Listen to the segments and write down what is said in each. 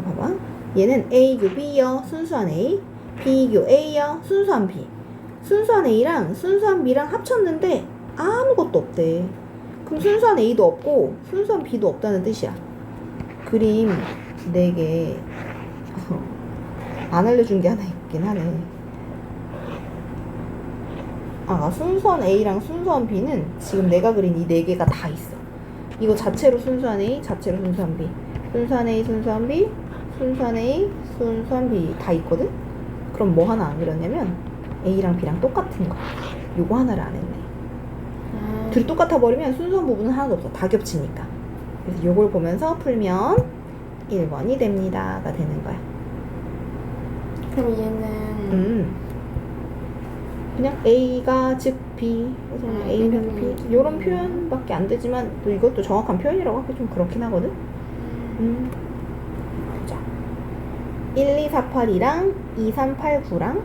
이거 봐봐. 얘는 A교 B요. 순수한 A. B교 A요. 순수한 B. 순수한 A랑 순수한 B랑 합쳤는데 아무것도 없대. 그럼 순수한 A도 없고 순수한 B도 없다는 뜻이야. 그림 4개 안 알려준 게 하나 있긴 하네. 아, 순수한 A랑 순수한 B는 지금 내가 그린 이네 개가 다 있어. 이거 자체로 순수한 A, 자체로 순수한 B. 순수한 A, 순수한 B, 순수한 A, 순수한 B 다 있거든? 그럼 뭐 하나 안 그렸냐면 A랑 B랑 똑같은 거. 요거 하나를 안 했네. 아, 둘이 똑같아 버리면 순수한 부분은 하나도 없어. 다 겹치니까. 그래서 요걸 보면서 풀면 1번이 됩니다가 되는 거야. 그럼 얘는 음. 그냥 A가 즉 B, 아, A는. B 이런 표현밖에 안 되지만 또 이것도 정확한 표현이라고 하기 좀 그렇긴 하거든. 음. 자, 12482랑 2389랑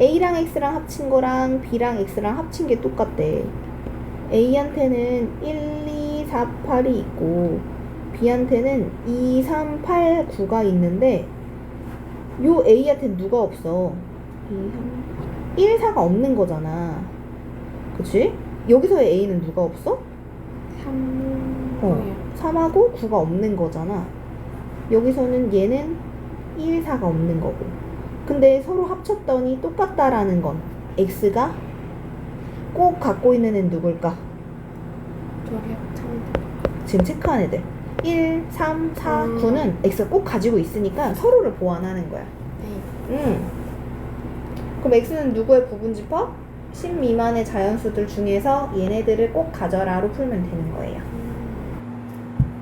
A랑 X랑 합친 거랑 B랑 X랑 합친 게 똑같대. A한테는 12482 있고 B한테는 2389가 있는데 요 A한테는 누가 없어? 14가 없는 거잖아. 그치? 여기서의 A는 누가 없어? 3 어. 3하고 9가 없는 거잖아. 여기서는 얘는 1, 4가 없는 거고. 근데 서로 합쳤더니 똑같다라는 건 X가 꼭 갖고 있는 애는 누굴까? 지금 체크한 애들. 1, 3, 4, 음. 9는 X가 꼭 가지고 있으니까 서로를 보완하는 거야. 네. 음. 그럼 X는 누구의 부분집합? 10 미만의 자연수들 중에서 얘네들을 꼭 가져라로 풀면 되는 거예요.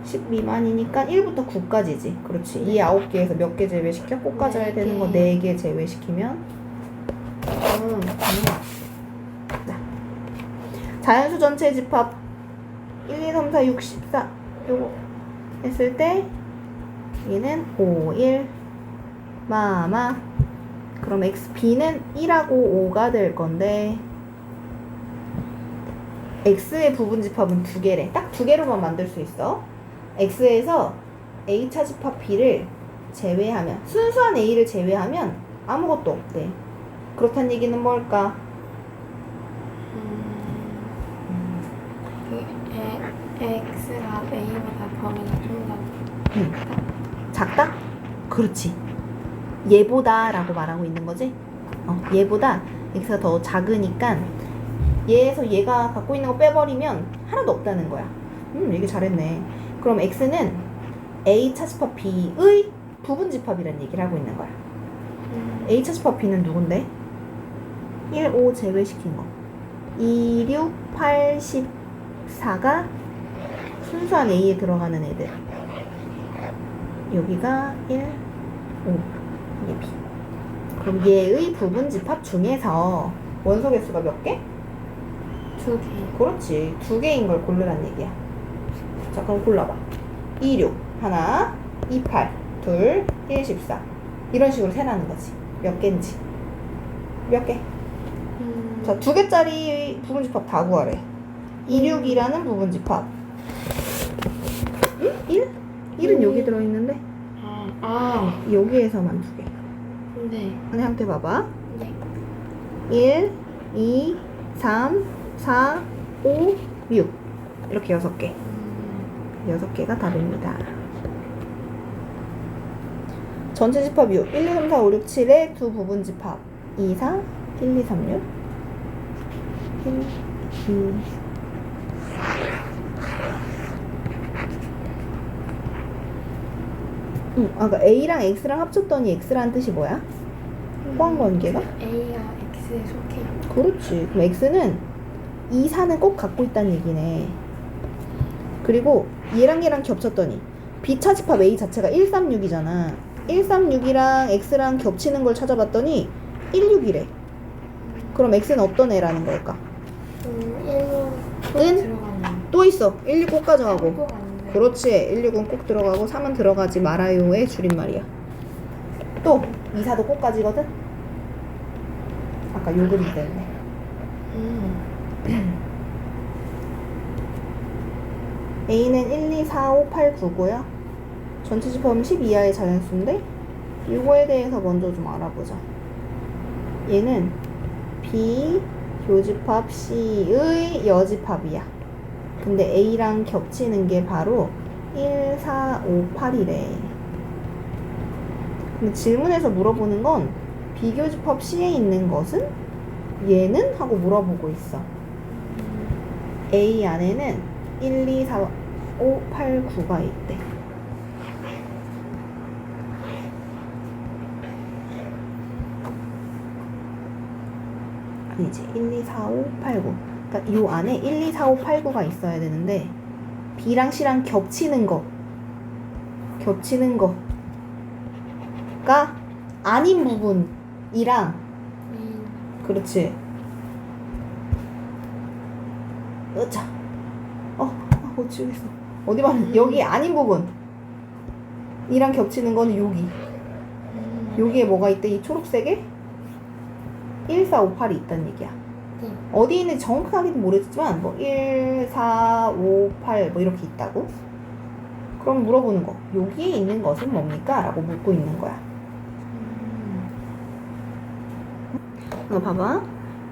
10 미만이니까 1부터 9까지지. 그렇지. 이 9개에서 몇 개 제외시켜? 꼭 가져야 네 되는 거 개. 4개 제외시키면 음, 자. 자연수 전체 집합 1, 2, 3, 4, 6, 14 요거 했을 때 얘는 5, 1 마마 그럼 x, b는 1하고 5가 될 건데 x의 부분 집합은 두 개래. 딱 두 개로만 만들 수 있어. X에서 a차 집합 b를 제외하면 순수한 a를 제외하면 아무것도 없대. 그렇단 얘기는 뭘까? 음, 그 에, X가 A보다 범위가 좀더 작다? 그렇지. 얘보다라고 말하고 있는 거지? 어, 얘보다 x가 더 작으니까 얘에서 얘가 갖고 있는 거 빼버리면 하나도 없다는 거야. 음, 얘기 잘했네. 그럼 x는 a 차집합 b의 부분 집합이라는 얘기를 하고 있는 거야. 음, a 차집합 b는 누군데? 1, 5 제외시킨 거. 2, 6, 8, 14가 순수한 a에 들어가는 애들. 여기가 1, 5. 이게 b. 그럼 얘의 부분 집합 중에서 원소 개수가 몇 개? 두 개. 그렇지. 두 개인 걸 고르란 얘기야. 자, 그럼 골라봐. 2, 6, 하나, 2, 8, 둘, 1, 14. 이런 식으로 세라는 거지. 몇 개인지. 몇 개? 음, 자, 두 개짜리 부분 집합 다 구하래. 2, 6이라는 부분 집합. 1? 1? 1은 음. 여기 들어있는데, 아, 아, 여기에서만 두 개. 네. 안에 함께 봐봐. 네. 1, 2, 3, 4, 5, 6. 이렇게 여섯 개. 음, 여섯 개가 답입니다. 전체 집합 6. 1, 2, 3, 4, 5, 6, 7의 두 부분 집합. 2, 4, 1, 2, 3, 6. 1, 2, 응, 아까 A랑 X랑 합쳤더니 X라는 뜻이 뭐야? 포함 관계가? A가 X에 속해 있고. 그렇지. 그럼 X는 2, 4는 꼭 갖고 있다는 얘기네. 그리고 얘랑 얘랑 겹쳤더니 B 차집합 A 자체가 136이잖아. 136이랑 X랑 겹치는 걸 찾아봤더니 16이래. 그럼 X는 어떤 애라는 걸까? 음, 1로 은? 또 있어. 16꼭 가져가고. 꼭 아닌데. 그렇지. 16은 꼭 들어가고 3은 들어가지 말아요의 줄임말이야. 또 2, 4도 꼭 가지거든? 아까 요 그림 때문에. 음, A는 1, 2, 4, 5, 8, 9고요. 전체 집합은 10 이하의 자연수인데 이거에 대해서 먼저 좀 알아보자. 얘는 비교집합 C의 여집합이야. 근데 A랑 겹치는 게 바로 1, 4, 5, 8이래. 근데 질문에서 물어보는 건 비교집합 C에 있는 것은 얘는? 하고 물어보고 있어. A 안에는 1, 2, 4, 5, 8, 9가 있대. 아니지. 1, 2, 4, 5, 8, 9. 그러니까 요 안에 1, 2, 4, 5, 8, 9가 있어야 되는데 B랑 C랑 겹치는 거. 겹치는 거가 아닌 부분이랑 음. 그렇지. 으차. 어, 아, 못 치우겠어. 어디 봐. 여기 아닌 부분. 이랑 겹치는 거는 여기. 음. 여기에 뭐가 있대? 이 초록색에 1, 4, 5, 8이 있다는 얘기야. 네. 어디 있는지 정확하게는 모르겠지만 뭐 1, 4, 5, 8 뭐 이렇게 있다고. 그럼 물어보는 거. 여기에 있는 것은 뭡니까? 라고 묻고 있는 거야. 음. 이거 봐봐.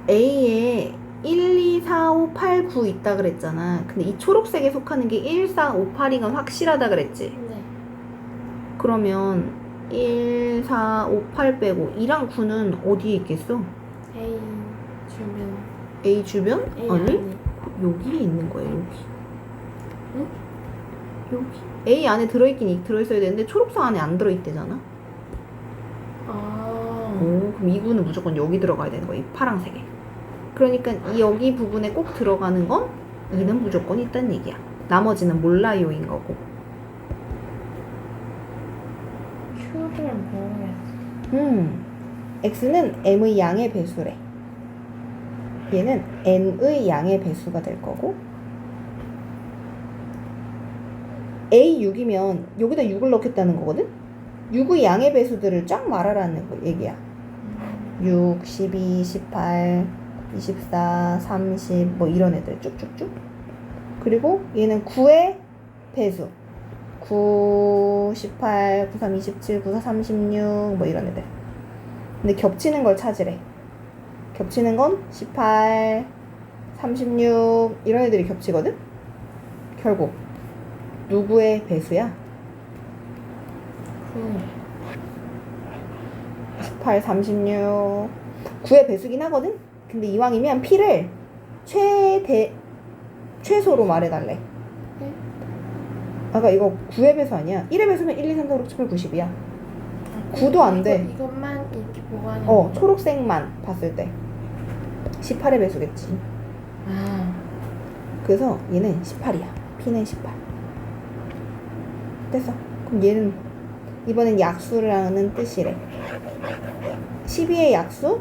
A에 1, 2, 4, 5, 8, 9 있다 그랬잖아. 근데 이 초록색에 속하는 게 1, 4, 5, 8인 건 확실하다 그랬지. 네. 그러면 1, 4, 5, 8 빼고 2랑 9는 어디에 있겠어? A 주변. A 주변? A 아니, 안에. 여기에 있는 거야, 여기. 응? 여기. A 안에 들어있긴 이- 들어있어야 되는데 초록색 안에 안 들어있대잖아. 아. 오, 그럼 이 9는 무조건 여기 들어가야 되는 거야, 이 파랑색에. 그러니까 이 여기 부분에 꼭 들어가는 건 2는 무조건 있다는 얘기야. 나머지는 몰라요인 거고. Q를 모르겠어. 음, x는 m의 양의 배수래. 얘는 n의 양의 배수가 될 거고. a 6이면 여기다 6을 넣겠다는 거거든? 6의 양의 배수들을 쫙 말하라는 거 얘기야. 음. 6, 12, 18, 24, 30, 뭐 이런 애들 쭉쭉쭉. 그리고 얘는 9의 배수. 9, 18, 93, 27, 94, 36, 뭐 이런 애들. 근데 겹치는 걸 찾으래. 겹치는 건 18, 36, 이런 애들이 겹치거든? 결국. 누구의 배수야? 9. 18, 36. 9의 배수긴 하거든? 근데 이왕이면 P를 최대, 최소로 말해달래. 네? 아까 이거 9의 배수 아니야? 1의 배수면 1, 2, 3, 4, 5, 6, 7, 8, 90이야. 구도 안 돼. 이거, 이것만 이렇게 보관해. 어, 초록색만 봤을 때. 18의 배수겠지. 아. 그래서 얘는 18이야. P는 18. 됐어. 그럼 얘는 이번엔 약수라는 뜻이래. 12의 약수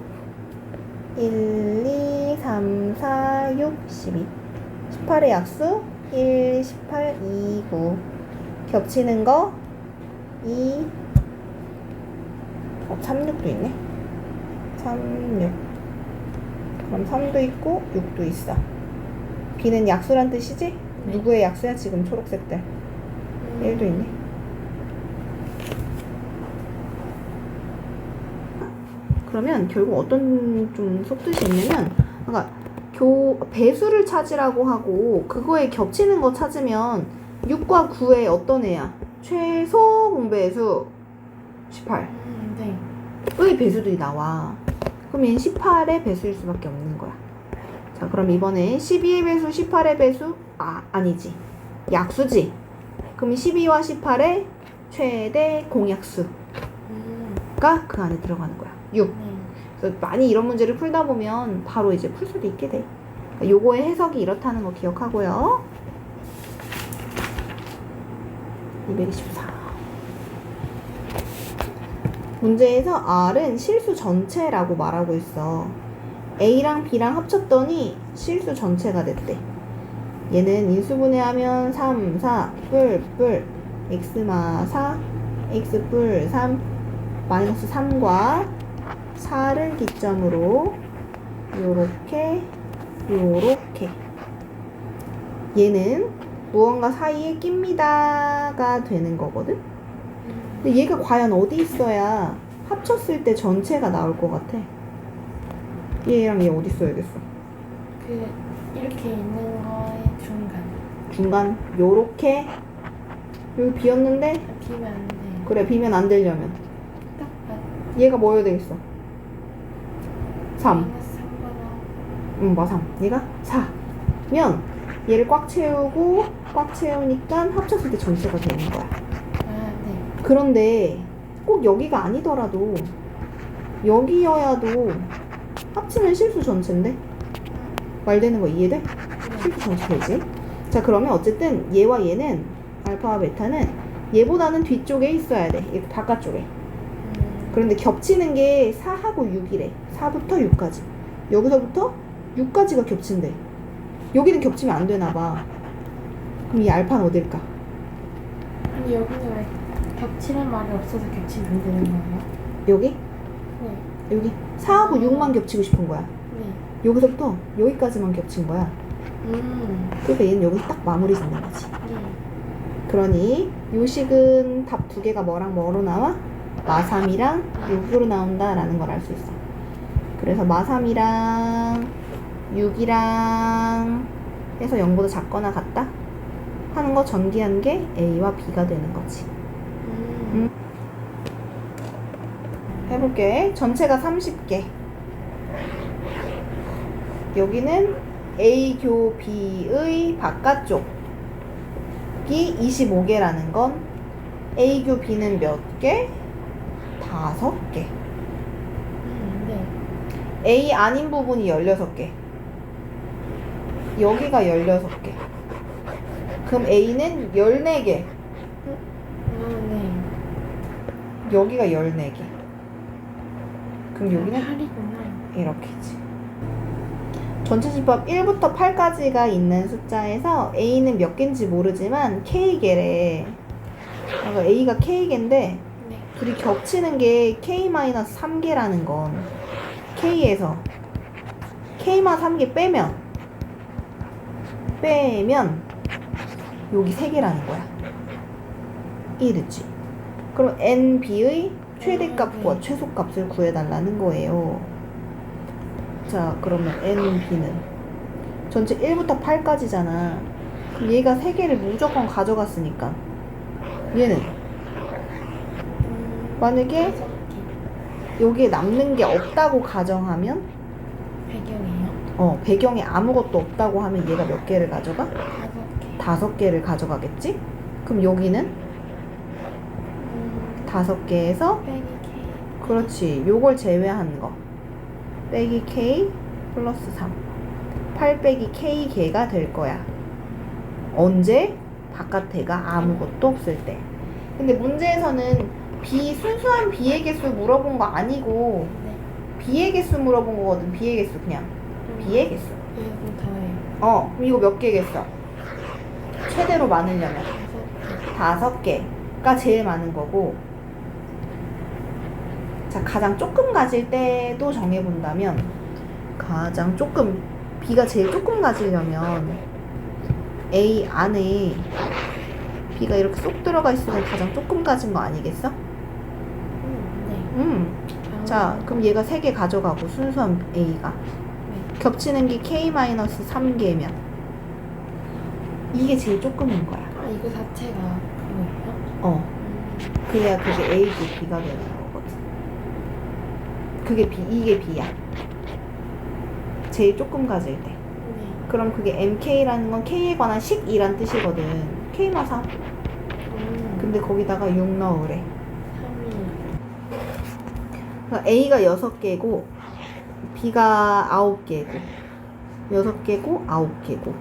1, 2, 3, 4, 6, 12. 18의 약수 1, 18, 2, 9. 겹치는 거 2, 어, 36도 있네. 36. 그럼 3도 있고 6도 있어. B는 약수란 뜻이지? 누구의 약수야 지금 초록색들? 음. 1도 있네. 그러면 결국 어떤 좀 속뜻이 있냐면, 그러니까 교 배수를 찾으라고 하고 그거에 겹치는 거 찾으면 6과 9의 어떤 애야? 최소 공배수 18. 음, 네. 의 배수들이 나와. 그럼 얘는 18의 배수일 수밖에 없는 거야. 자, 그럼 이번에 12의 배수, 18의 배수? 아, 아니지. 약수지. 그럼 12와 18의 최대 공약수가 음. 그 안에 들어가는 거야. 6. 네. 그래서 많이 이런 문제를 풀다 보면 바로 이제 풀 수도 있게 돼. 그러니까 요거의 해석이 이렇다는 거 기억하고요. 224. 문제에서 R은 실수 전체라고 말하고 있어. A랑 B랑 합쳤더니 실수 전체가 됐대. 얘는 인수분해하면 3, 4, 뿔, 뿔, x마 4, x 뿔 3, 마이너스 3과 4를 기점으로 요렇게 요렇게 얘는 무언가 사이에 낍니다가 되는 거거든 근데 얘가 과연 어디 있어야 합쳤을 때 전체가 나올 것 같아? 얘랑 얘 어디 있어야겠어? 그 이렇게 있는 거의 중간. 중간 요렇게 여기 비었는데 아, 비면 안 돼. 그래 비면 안 되려면. 얘가 뭐여야 되겠어? 3 마이너스 3번호. 응, 맞아. 얘가 4면 얘를 꽉 채우고 꽉 채우니까 합쳤을 때 전체가 되는 거야. 아 네. 그런데 꼭 여기가 아니더라도 여기여야도 합치면 실수 전체인데 말 되는 거 이해돼? 네. 실수 전체 되지? 자 그러면 어쨌든 얘와 얘는 알파와 베타는 얘보다는 뒤쪽에 있어야 돼. 이 바깥쪽에. 음, 그런데 겹치는 게 4하고 6이래. 4부터 6까지. 여기서부터 6까지가 겹친대. 여기는 겹치면 안 되나 봐. 그럼 이 알파는 어딜까? 아니 여기는 왜 겹치는 말이 없어서 겹치면 안 되는 거예요? 여기? 네. 여기? 4하고 6만 겹치고 싶은 거야. 네. 여기서부터 여기까지만 겹친 거야. 음. 그러니까 얘는 여기서 딱 마무리 짓는 거지. 네. 그러니 요식은 답 두 개가 뭐랑 뭐로 나와? 마삼이랑 6으로 나온다라는 걸 알 수 있어. 그래서 마삼이랑 6이랑 해서 0보다 작거나 같다? 하는 거 전기한 게 A와 B가 되는 거지. 음. 해볼게. 전체가 30개. 여기는 A 교 B의 바깥쪽이 25개라는 건 A 교 B는 몇 개? 다섯 개. 음. 네. A 아닌 부분이 16개. 여기가 16개. 그럼 A는 14개. 아 네. 여기가 14개. 그럼 여기는 8이구나. 이렇게지. 전체 집합 1부터 8까지가 있는 숫자에서 A는 몇 개인지 모르지만 K개래. 그러니까 A가 K개인데 네. 둘이 겹치는 게 K-3개라는 건 K에서 K만 3개 빼면 빼면 여기 3개라는 거야. 이해됐지? 그럼 NB의 최대값과 네. 최소값을 구해달라는 거예요. 자, 그러면 NB는 전체 1부터 8까지잖아. 그럼 얘가 3개를 무조건 가져갔으니까 얘는 음. 만약에. 여기에 남는 게 없다고 가정하면 배경이에요? 어 배경에 아무것도 없다고 하면 얘가 몇 개를 가져가? 다섯 개. 다섯 개를 가져가겠지? 그럼 여기는 음. 다섯 개에서 빼기 K. 그렇지 요걸 제외한 거 빼기 k 플러스 3 8 빼기 k 개가 될 거야 언제? 바깥에가 아무것도 없을 때 근데 문제에서는 b 순수한 b의 개수 물어본 거 아니고 네. b의 개수 물어본 거거든 b의 개수 그냥 b의 개수 네, 그럼. 어, 그럼 이거 몇 개겠어? 최대로 많으려면 다섯 개. 다섯 개가 제일 많은 거고. 자, 가장 조금 가질 때도 정해본다면, 가장 조금, B가 제일 조금 가지려면, A 안에 B가 이렇게 쏙 들어가 있으면 가장 조금 가진 거 아니겠어? 음. 아, 자, 그럼 얘가 세개 가져가고, 순수한 A가. 네. 겹치는 게 K-3개면, 이게 제일 조금인 거야. 아 이거 자체가 그거예요? 어. 음. 그래야 그게 A고 B가 되는 거거든. 그게 B, 이게 B야. 제일 조금 가질 때. 네. 그럼 그게 MK라는 건 K에 관한 식이란 뜻이거든. K마 3. 음. 근데 거기다가 6 넣으래. 3이. 그러니까 A가 6개고, B가 9개고, 6개고, 9개고.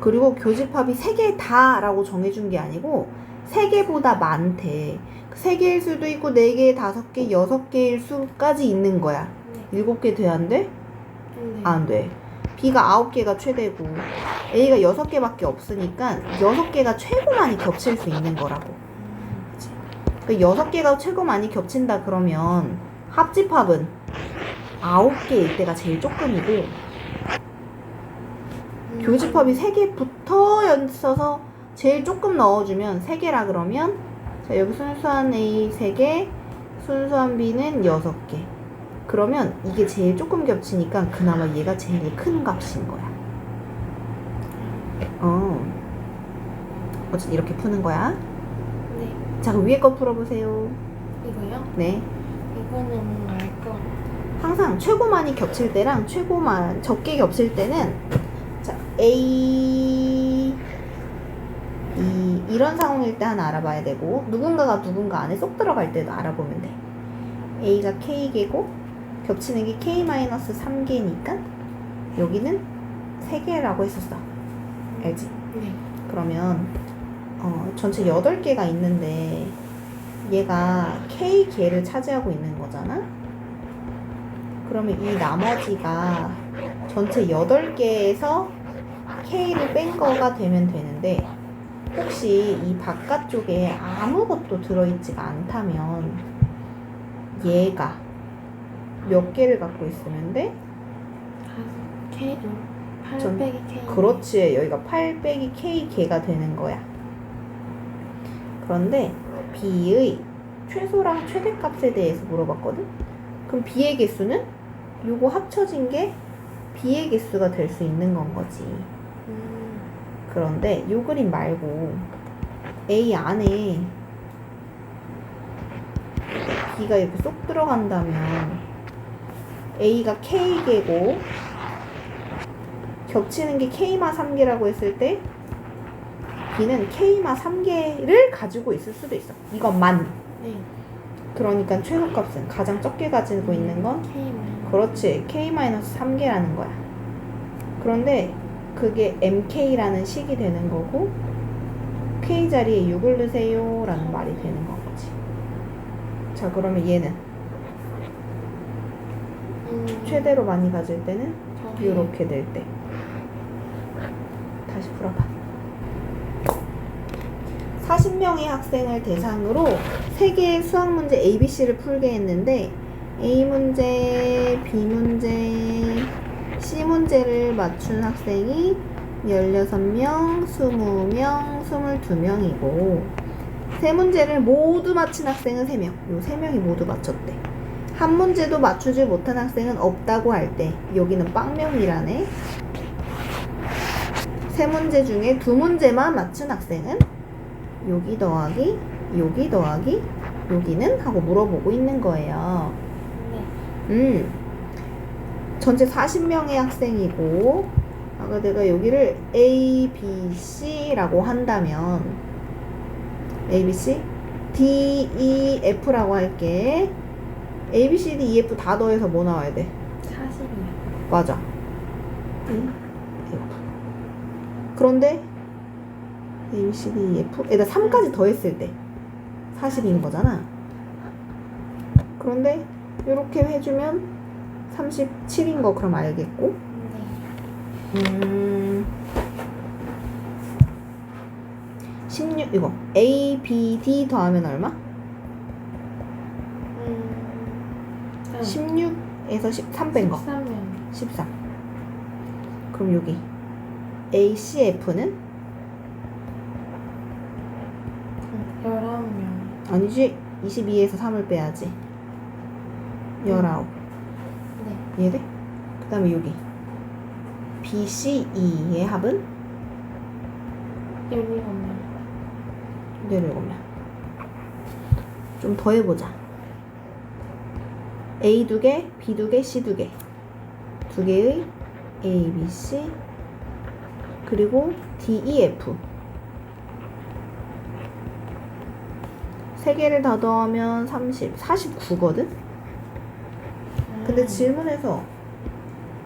그리고 교집합이 3개 다라고 정해준 게 아니고, 3개보다 많대. 3개일 수도 있고, 4개, 5개, 6개일 수까지 있는 거야. 네. 7개 돼야 안 돼? 네. 안 돼. B가 9개가 최대고, A가 6개밖에 없으니까, 6개가 최고 많이 겹칠 수 있는 거라고. 음. 그 여섯 개가 최고 많이 겹친다 그러면 합집합은 아홉 개일 때가 제일 조금이고 음. 교집합이 세개 붙어 있어서 제일 조금 넣어주면 세 개라 그러면 자, 여기 순수한 A 3개, 순수한 B는 6개. 그러면 이게 제일 조금 겹치니까 그나마 얘가 제일 큰 값인 거야. 어. 어쨌든 이렇게 푸는 거야. 네. 자, 그럼 위에 거 풀어보세요. 이거요? 네. 이거는 알까? 항상 최고만이 겹칠 때랑 최고만 적게 겹칠 때는 자 A 이 이런 상황일 때 하나 알아봐야 되고 누군가가 누군가 안에 쏙 들어갈 때도 알아보면 돼. A가 K개고 겹치는 게 K-3개니까 여기는 3개라고 했었어. 알지? 네. 그러면 어, 전체 8개가 있는데 얘가 K개를 차지하고 있는 거잖아? 그러면 이 나머지가 전체 8개에서 K를 뺀 거가 되면 되는데 혹시 이 바깥쪽에 아무것도 들어있지가 않다면 얘가 몇 개를 갖고 있으면 돼? 다섯 K 음, 8 전- 빼기 K. 그렇지 여기가 8 빼기 K 개가 되는 거야 그런데 B의 최소랑 최대값에 대해서 물어봤거든 그럼 B의 개수는 요거 합쳐진 게 B의 개수가 될 수 있는 건 거지 음. 그런데 요 그림 말고 A 안에 B가 이렇게 쏙 들어간다면 A가 K개고 겹치는 게 K마 3개라고 했을 때 B는 K마 3개를 가지고 있을 수도 있어. 이것만. 네. 그러니까 최소값은 가장 적게 가지고 있는 건 K 만. 그렇지. K-3개라는 거야. 그런데 그게 MK라는 식이 되는 거고 K 자리에 6을 넣으세요 라는 말이 되는 건 거지. 자, 그러면 얘는 음. 최대로 많이 가질 때는 이렇게 될 때. 다시 풀어봐. 40명의 학생을 대상으로 3개의 수학 문제 ABC를 풀게 했는데 A 문제, B 문제, C 문제를 맞춘 학생이 16명, 20명, 22명이고 세 문제를 모두 맞힌 학생은 3명. 요 3명이 모두 맞췄대. 한 문제도 맞추지 못한 학생은 없다고 할 때 여기는 빵명이라네. 세 문제 중에 두 문제만 맞춘 학생은 여기 더하기 여기 더하기 여기는 하고 물어보고 있는 거예요. 네. 음. 전체 40명의 학생이고 아까 내가 여기를 A, B, C라고 한다면 A, B, C, D, E, F라고 할게. A, B, C, D, E, F 다 더해서 뭐 나와야 돼? 40이요. 맞아. 응? F. 그런데 A, B, C, D, E, F 에다 3까지 더했을 때 40인 거잖아. 그런데 이렇게 해주면 37인 거 그럼 알겠고 네. 음, 16 이거 A, B, D 더하면 얼마? 음. 16에서 13 뺀 거. 13면 13. 그럼 여기 A, C, F는 19명. 아니지 22에서 3을 빼야지 19 네. 이해돼? 그 다음에 여기 B, C, E의 합은 17명. 17명 좀 더 해보자 A 두 개, B 두 개, C 두 개. 두 개의 A, B, C 그리고 D, E, F 세 개를 다 더하면 30, 49거든? 근데 질문에서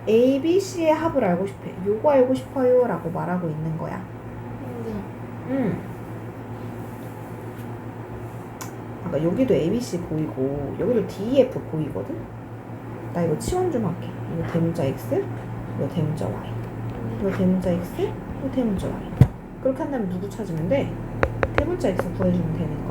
A, B, C의 합을 알고 싶어. 요거 알고 싶어요. 라고 말하고 있는 거야. 네. 음. 아까 여기도 A, B, C 보이고, 여기도 D, E, F 보이거든? 나 이거 치원 좀 할게. 이거 대문자 X, 이거 대문자 Y. 이거 대문자 X, 이거 대문자 Y. 그렇게 한다면 누구 찾으면 돼? 대문자 X 구해주면 되는